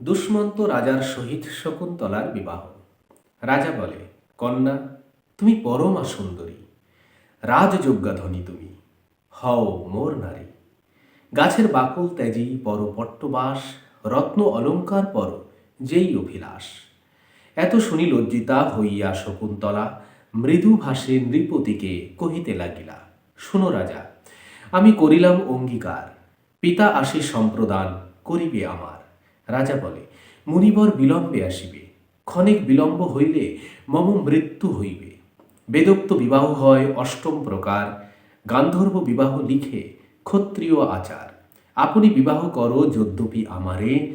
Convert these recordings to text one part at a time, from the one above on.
দুষ্মন্ত রাজার সহিত শকুন্তলার বিবাহ। রাজা বলে, কন্যা, তুমি পরমা সুন্দরী রাজযোগ্যাধনী তুমি, হও মোর নারী। গাছের বাকল ত্যাজি, পর পট্টবাস, রত্ন অলঙ্কার পর যেই অভিলাষ। এত শুনি লজ্জিতা হইয়া শকুন্তলা, মৃদু ভাষে নৃপতিকে কহিতে লাগিলা, শুনো রাজা, আমি করিলাম অঙ্গীকার, পিতা আসি সম্প্রদান করিবে আমার। রাজা বলে, মুনিবর বিলম্বে আসিবে। ক্ষণিক বিলম্ব হইলে মম মৃত্যু হইবে। বেদোক্ত বিবাহ হয় অষ্টম প্রকার। গান্ধর্ব বিবাহ লিখে ক্ষত্রিয় আচার। আপনি বিবাহ করো যদ্যপি আমারে।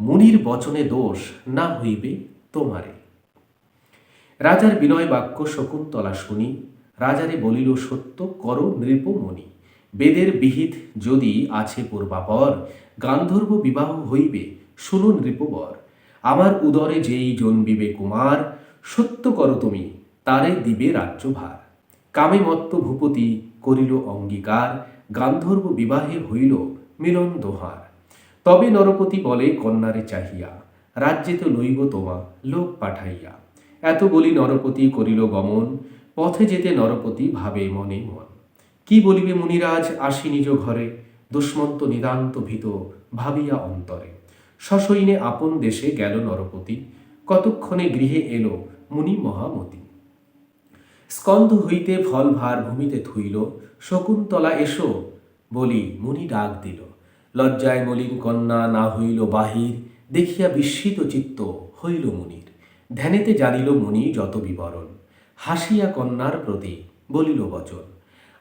মুনির বচনে দোষ না হইবে তোমারে। রাজার বিনয় বাক্য শকুন্তলা শুনি। রাজারে বলিল, সত্য, কর নৃপমণি বেদের বিহিত যদি আছে পূর্বাপর, গান্ধর্ব বিবাহ হইবে শুনুন নৃপবর আমার উদরে যেই জন্মিবে কুমার, সত্য করো তুমি, তারে দিবে রাজ্যভার। কামে মত্ত ভূপতি করিল অঙ্গীকার, গান্ধর্ব বিবাহে হইল মিলন দোহার। তবে নরপতি বলে, কন্যারে চাহিয়া রাজ্যে তো লইব তোমা, লোক পাঠাইয়া। এত বলি নরপতি করিল গমন, পথে যেতে নরপতি ভাবে মনে মন। কি বলিবে মুনিরাজ, আসি নিজ ঘরে, দুষ্মন্ত নিদান্ত ভীত, ভাবিয়া অন্তরে। সসৈনে আপন দেশে গেল নরপতি। কতক্ষণে গৃহে এলো মুনি মহামতি। স্কন্ধ হইতে ফল ভার ভূমিতে থুইল। শকুন্তলা এসো বলি মুনি ডাক দিল। লজ্জায় মলিন কন্যা না হইল বাহির। দেখিয়া বিস্মিত চিত্ত হইল মুনির। ধ্যানেতে জানিল মুনি যত বিবরণ। হাসিয়া কন্যার প্রতি বলিল বচন,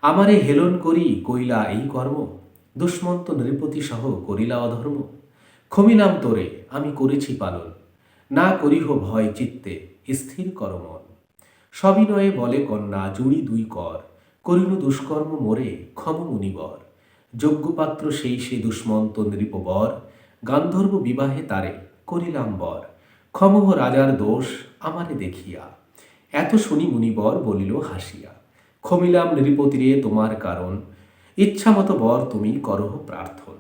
আমারে হেলন করি কইলা এই কর্ম? দুষ্মন্ত নৃপতি সহ করিলা অধর্ম? ক্ষমিলাম তোরে, আমি করেছি পালন। না করিহ ভয় চিত্তে, স্থির কর মন। সবিনয়ে বলে কন্যা, জুড়ি দুই কর। করিল দুষ্কর্ম মোরে, ক্ষম মুনিবর। যজ্ঞপাত্র সেই সে দুষ্মন্ত নৃপবর। গান্ধর্ব বিবাহে তারে, করিলাম বর। ক্ষমহ রাজার দোষ, আমারে দেখিয়া। এত শুনি মুনিবর বলিল হাসিয়া, ক্ষমিলাম নৃপতিরে, তোমার কারণ। ইচ্ছামতো বর, তুমি করহ প্রার্থন।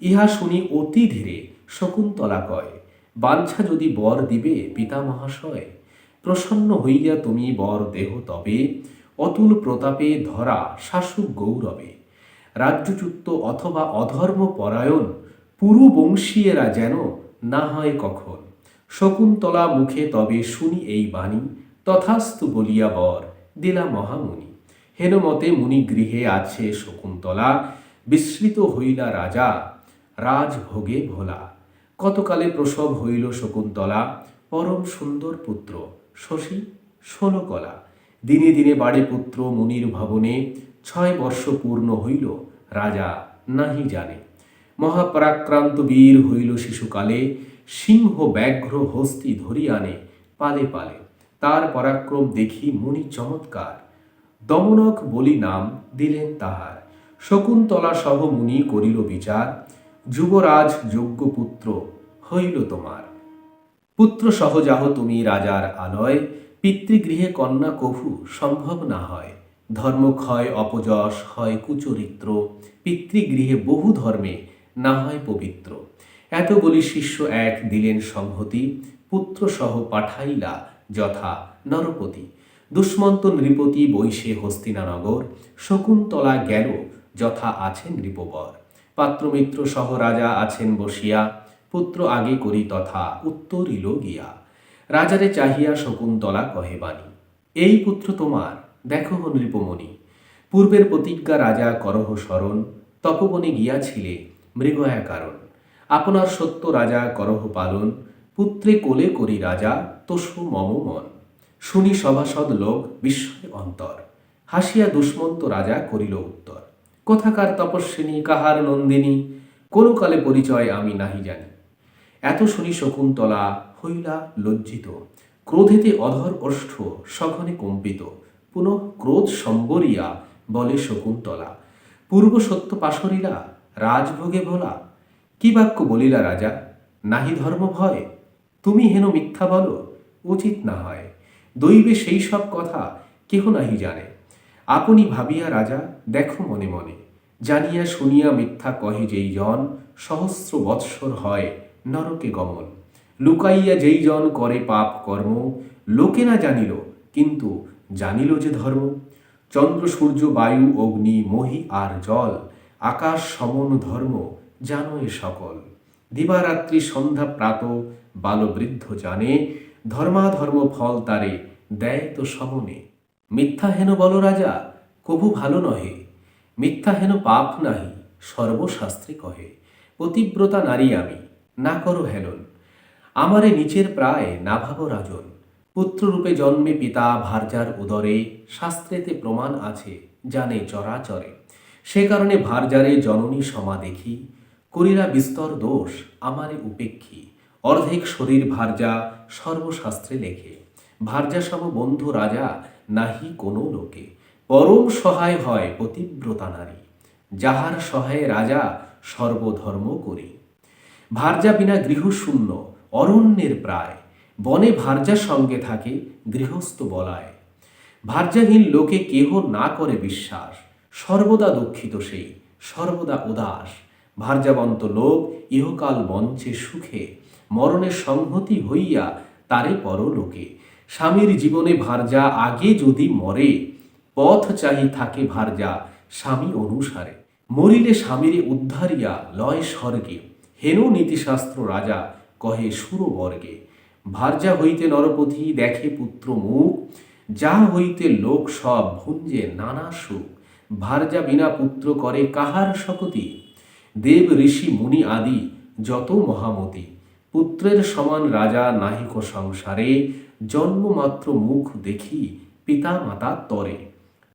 ইহা শুনি অতি ধীরে শকুন্তলা কয়, বাঞ্ছা যদি বর দিবে পিতা মহাশয়? প্রসন্ন হইয়া তুমি বর দেহ তবে, অতুল প্রতাপে ধরা শাসক গৌরবে। রাজ্যচ্যুত অথবা অধর্ম পরায়ণ পুরু বংশীয়েরা যেন না হয় কখন? শকুন্তলা মুখে তবে শুনি এই বাণী, তথাস্তু বলিয়া বর দিলা মহামুনি। হেনমতে মুনিগৃহে আছে শকুন্তলা, বিস্মৃত হইলা রাজা রাজভোগে ভোলা। কতকালে প্রসব হইল শকুন্তলা? পরম সুন্দর পুত্র, শশী ষোলকলা। দিনে দিনে বাড়ে পুত্র মুনির ভবনে, ছয় বর্ষ পূর্ণ হইল, রাজা নাহি জানে। মহাপরাক্রান্ত বীর হইল শিশুকালে, সিংহ ব্যাঘ্র হস্তি ধরিয়ানে পালে পালে। তার পরাক্রম দেখি মুনি চমৎকার। দমনক বলি নাম দিলেন তাহার। শকুন্তলা সহ মুনি করিল বিচার। যুবরাজ যোগ্য পুত্র হইল তোমার। পুত্র সহজাহ তুমি রাজার আলয়, পিতৃগৃহে কন্যা কভু সম্ভব না হয়। ধর্মক্ষয় অপযশ হয় কুচরিত্র, পিতৃগৃহে বহু ধর্মে না হয় পবিত্র। এত বলি শিষ্য এক দিলেন সংহতি, পুত্র সহ পাঠাইলা যথা নরপতি। দুষ্মন্ত নৃপতি বৈশে হস্তিনানগর, শকুন্তলা গেল যথা আছেন নৃপবর। পাত্রমিত্র সহ রাজা আছেন বসিয়া, পুত্র আগে করি তথা উত্তরিল গিয়া। রাজারে চাহিয়া শকুন্তলা কহে বাণী, এই পুত্র তোমার, দেখো নৃপমণি, পূর্বের প্রতিজ্ঞা রাজা করহ স্মরণ, তপবনে গিয়াছিলে মৃগয়া কারণ, আপনার সত্য রাজা করহ পালন, পুত্রে কোলে করি রাজা তসু মম মন, শুনি সভাসদ লোক বিস্ময় অন্তর, হাসিয়া দুষ্মন্ত রাজা করিল উত্তর। কোথাকার তপস্বিনী, কাহার নন্দিনী, কোনো কালে পরিচয় আমি নাহি জানি। এত শুনি শকুন্তলা হইলা লজ্জিত, ক্রোধেতে অধর ওষ্ঠ সঘনে কম্পিত। পুনঃ ক্রোধ সম্বরিয়া বলে শকুন্তলা, পূর্ব সত্য পাশরিলা রাজভোগে ভোলা, কি বাক্য বলিলা রাজা? নাহি ধর্ম ভয়? তুমি হেন মিথ্যা বলো, উচিত না হয়। দৈবে সেই সব কথা কেহ নাহি জানে। আপনি ভাবিয়া রাজা, দেখো মনে মনে। জানিয়া শুনিয়া মিথ্যা কহে যেই জন, সহস্র বৎসর হয় নরকে গমন। লুকাইয়া যেই জন করে পাপ কর্ম, লোকে না জানিল, কিন্তু জানিল যে ধর্ম। চন্দ্র, সূর্য, বায়ু, অগ্নি, মহি আর জল, আকাশ সমন ধর্ম, জানো এ সকল। দিবারাত্রি সন্ধ্যা প্রাত, বালবৃদ্ধ জানে, ধর্মাধর্ম ফল তারে দেয় তো সমনে। মিথ্যা হেন বল রাজা, কভু ভালো নহে। মিথ্যা হেন পাপ নাহি, সর্বশাস্ত্রে কহে। পতিব্রতা নারী আমি, না করো হেলন। আমারে নিচের প্রায় না ভাবো রাজন। পুত্ররূপে জন্মে পিতা ভার্যার উদরে, শাস্ত্রেতে প্রমাণ আছে, জানে চরাচরে। সে কারণে ভার্যারে জননী সমা দেখি, করিরা বিস্তর দোষ আমারে উপেক্ষী। অর্ধেক শরীর ভার্যা সর্বশাস্ত্রে লেখে। ভার্যা সম বন্ধু রাজা নাহি কোনো লোকে। পরম সহায় হয় পতিব্রতা নারী, যাহার সহায়ে রাজা সর্বধর্ম করি। ভার্যা বিনা গৃহশূন্য অরণ্যের প্রায়, বনে ভার্যার সঙ্গে থাকে গৃহস্থ বলায়। ভার্যাহীন লোকে কেহ না করে বিশ্বাস, সর্বদা দুঃখিত সেই, সর্বদা উদাস। ভার্যাবন্ত লোক ইহকাল মঞ্চে সুখে মরণের সংহতি হইয়া তারে পরলোকে। স্বামীর জীবনে ভার্যা আগে যদি মরে, পথ চাহি থাকে ভার্যা, স্বামী অনুসারে। মরিলে স্বামীরে উদ্ধারিয়া লয় স্বর্গে। হেন নীতিশাস্ত্র রাজা কহে সুরবর্গে। ভার্যা হইতে নরপথি দেখে পুত্র মুখ, যা হইতে লোক সব ভুঞ্জে নানা সুখ। ভার্যা বিনা পুত্র করে কাহার শপতি দেব, ঋষি, মুনি আদি যত মহামতি। পুত্রের সমান রাজা নাহিক সংসারে, জন্মমাত্র মুখ দেখি পিতা মাতা তরে।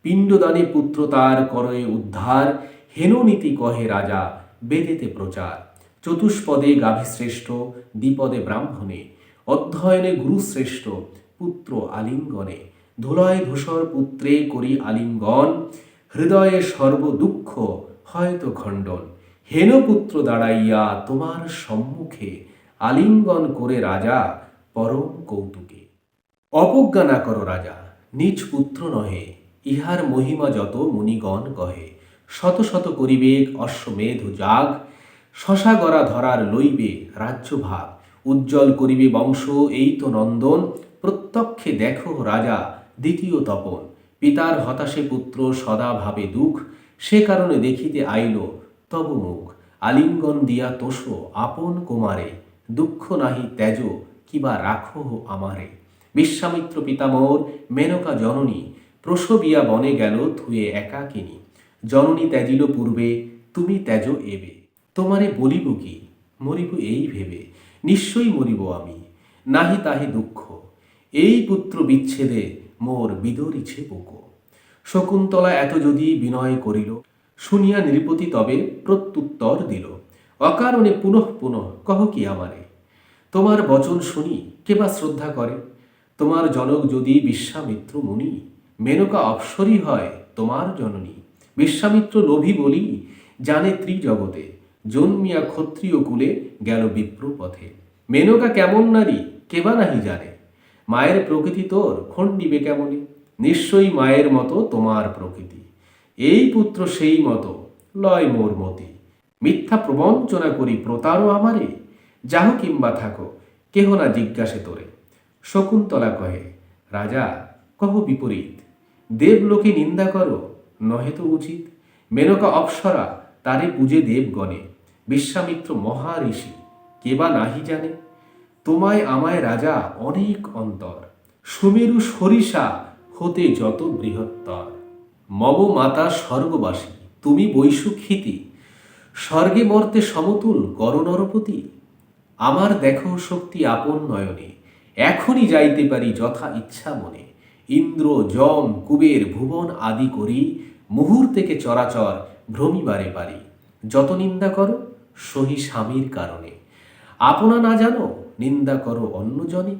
পিণ্ডদানে পুত্র তার করয়ে উদ্ধার, হেননীতি কহে রাজা, বেদেতে প্রচার। চতুষ্পদে গাভীশ্রেষ্ঠ, দ্বিপদে ব্রাহ্মণে। অধ্যয়নে গুরুশ্রেষ্ঠ, পুত্র আলিঙ্গনে। ধুলয় ধূসর পুত্রে করি আলিঙ্গন, হৃদয়ে সর্বদুঃখ হয়তো খণ্ডন। হেন পুত্র দাঁড়াইয়া তোমার সম্মুখে আলিঙ্গন করে রাজা পরম কৌতুকে। অবজ্ঞা না করো রাজা, নিজ পুত্র নহে, ইহার মহিমা যত মুনিগণ কহে। শত শত করিবেক অশ্বমেধ যাগ, শশাগরা ধরার লইবে রাজ্যভাগ, উজ্জ্বল করিবে বংশ, এই তো নন্দন। প্রত্যক্ষে দেখো রাজা দ্বিতীয় তপন, পিতার হতাশে পুত্র সদা ভাবে দুঃখ, সে কারণে দেখিতে আইল তব মুখ। আলিঙ্গন দিয়া তোষ আপন কুমারে দুঃখ নাহি ত্যাজ, কিবা রাখো আমারে। বিশ্বামিত্র পিতামোর মেনকা জননী, প্রসবিয়া বনে গেল থুয়ে একাকিনী জননী ত্যাজিল পূর্বে, তুমি ত্যাজ এবে। তোমারে বলিব কি? মরিব এই ভেবে, নিশ্চয়ই মরিব আমি। নাহি তাহি দুঃখ। এই পুত্র বিচ্ছেদে মোর বিদরিছে বুক। শকুন্তলা এত যদি বিনয় করিল, শুনিয়া নৃপতি তবে প্রত্যুত্তর দিল। অকারণে পুনঃ পুনঃ কহ কি আমারে? তোমার বচন শুনি, কে বা শ্রদ্ধা করে? তোমার জনক যদি বিশ্বামিত্র মুনি, মেনকা অপসরী হয় তোমার জননী। বিশ্বামিত্র লোভী বলি, জানে ত্রিজগতে, জন্মিয়া ক্ষত্রিয় কুলে গেল বিপ্র পথে। মেনকা কেমন নারী কেবা নাহি জানে? মায়ের প্রকৃতি তোর খণ্ডিবে কেমনে? নিশ্চয়ই মায়ের মতো তোমার প্রকৃতি। এই পুত্র সেই মতো, লয় মোর মতি। মিথ্যা প্রবঞ্চনা করি প্রতারও আমারে, যাহ কিংবা থাকো, কেহ না জিজ্ঞাসে তোরে। শকুন্তলা কহে, রাজা, কহ বিপরীত দেবলোকে নিন্দা করো, নহে তো উচিত। মেনকা অপ্সরা, তারে পূজে দেবগণে। বিশ্বামিত্র মহাঋষি কেবা নাহি জানে? তোমায় আমায় রাজা অনেক অন্তর। সুমেরু সরিষা হতে যত বৃহত্তর। মম মাতা স্বর্গবাসী, তুমি বৈশুক্ষিতি স্বর্গে মর্তে সমতুল কর নরপতি। আমার দেখো শক্তি আপন নয়নে, এখনই যাইতে পারি যথা ইচ্ছা মনে। ইন্দ্র, যম, কুবের ভুবন আদি করি, মুহূর্তেকে চরাচর ভ্রমিবারে পারি। যত নিন্দা করো, সহি স্বামীর কারণে। আপনা না জানো, নিন্দা করো অন্যজনে।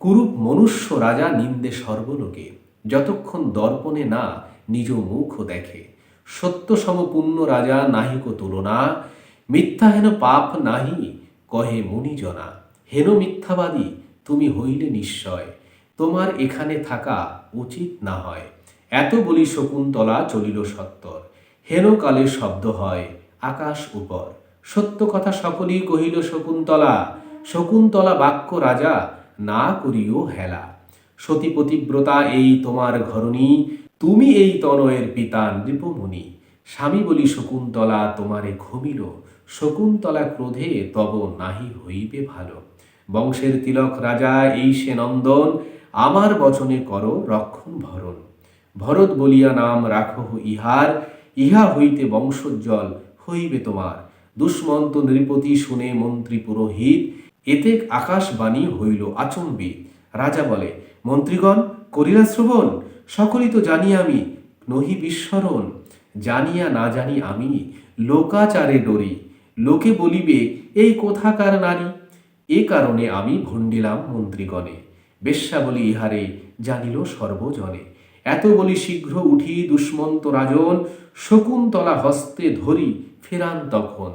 কুরূপ মনুষ্য রাজা নিন্দে সর্বলোকে, যতক্ষণ দর্পণে না নিজ মুখ দেখে। সত্য সমপূর্ণ রাজা নাহিক তুলনা, মিথ্যা হেন পাপ নাহি, কহে মুনিজনা। হেন মিথ্যাবাদী, তুমি হইলে নিশ্চয়, তোমার এখানে থাকা উচিত না হয়। এত বলি শকুন্তলা চলিল সত্তর, হেন কালে শব্দ হয় আকাশ উপর। সত্য কথা সকলেই কহিল শকুন্তলা শকুন্তলা বাক্য রাজা না করিও হেলা। সতী পতিব্রতা এই তোমার ঘরণী তুমি এই তনয়ের পিতা নৃপমুনি স্বামী বলি শকুন্তলা তোমারে ঘুমিল। শকুন্তলা ক্রোধে তব নাহি হইবে ভালো। বংশের তিলক রাজা এই সে নন্দন, আমার বচনে করো রক্ষণ ভরণ। ভরত বলিয়া নাম রাখো ইহার, ইহা হইতে বংশোজ্জ্বল হইবে তোমার। দুষ্মন্ত নৃপতি শুনে মন্ত্রী পুরোহিত এতে আকাশবাণী হইল আচম্বিত। রাজা বলে, মন্ত্রীগণ, করিলা শ্রবণ? সকলই তো জানি আমি, নহি বিস্মরণ। জানিয়া না জানি আমি, লোকাচারে ডরি। লোকে বলিবে, এই কোথাকার নারী? এ কারণে আমি ভণ্ডিলাম মন্ত্রীগণে। বেশ্যা বলি ইহারে জানিল সর্বজনে। এত বলি শীঘ্র উঠি দুষ্মন্ত রাজন, শকুন্তলা হস্তে ধরি ফেরান তখন।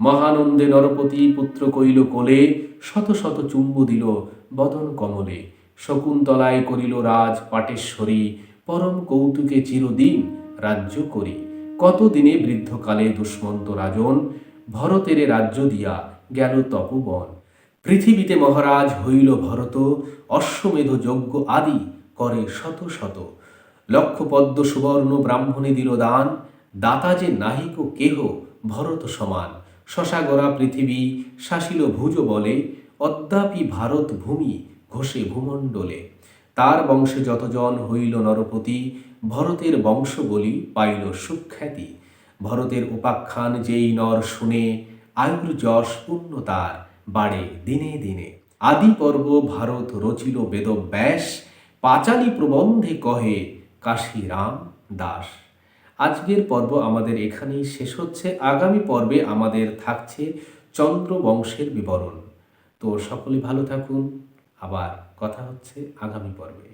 মহানন্দে নরপতি পুত্র কইল কোলে, শত শত চুম্ব দিল বদন কমলে। শকুন্তলায় করিল রাজ পাটেশ্বরী, পরম কৌতুকে চিরদিন রাজ্য করি। কতদিনে বৃদ্ধকালে দুষ্মন্ত রাজন, ভরতের রাজ্য দিয়া গেল তপবন। পৃথিবীতে মহারাজ হইল ভরত, অশ্বমেধ যজ্ঞ আদি করে শত শত। লক্ষ পদ্ম সুবর্ণ ব্রাহ্মণে দিল দান, দাতা যে নাহিক কেহ ভরত সমান। শশাগরা পৃথিবী শাসিল ভুজ বলে, অদ্যাপি ভারত ভূমি ঘষে ভূমণ্ডলে। তার বংশে যতজন হইল নরপতি, ভরতের বংশ বলি পাইল সুখ্যাতি। ভরতের উপাখ্যান যেই নর শুনে আয়ুর যশ পূর্ণ তার, বাড়ে দিনে দিনে। আদি পর্ব ভারত রচিল বেদব্যাস, পাঁচালী প্রবন্ধে কহে কাশীরাম দাস। আজকের পর্ব আমাদের এখানেই শেষ হচ্ছে। আগামী পর্বে আমাদের থাকছে চন্দ্র বংশের বিবরণ। তো সকলে ভালো থাকুন। আবার কথা হচ্ছে আগামী পর্বে।